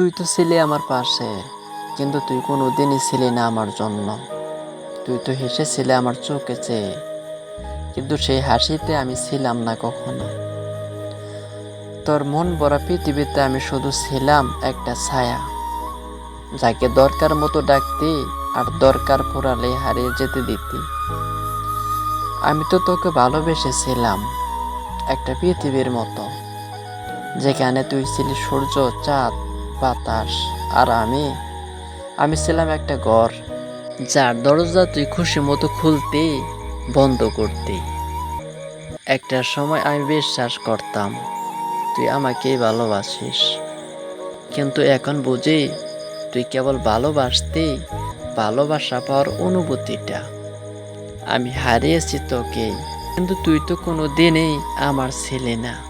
তুই তো ছিলি আমার পাশে, কিন্তু তুই কোনো দিনই ছিলি না আমার জন্য। তুই তো হেসেছিলে আমার চোখে চেয়ে, কিন্তু সেই হাসিতে আমি ছিলাম না কখনো। তোর মন ভরা পৃথিবীতে আমি শুধু ছিলাম একটা ছায়া, যাকে দরকার মতো ডাকতি আর দরকার পড়ালে হারিয়ে যেতে দিতি। আমি তো তোকে ভালোবেসেছিলাম একটা পৃথিবীর মতো, যেখানে তুই ছিলি সূর্য, চাঁদ বাতাস। আর আমি? আমি ছিলাম একটা ঘর, যার দরজা তুই খুশি মতো খুলতে, বন্ধ করতে। একটা সময় আমি বিশ্বাস করতাম, তুই আমাকেই ভালোবাসিস। কিন্তু এখন বুঝি, তুই কেবল ভালোবাসতে, ভালোবাসা পাওয়ার অনুভূতিটা। আমি হারিয়েছি তোকে, কিন্তু তুই তো কোনো দিনেই আমার ছেলে না।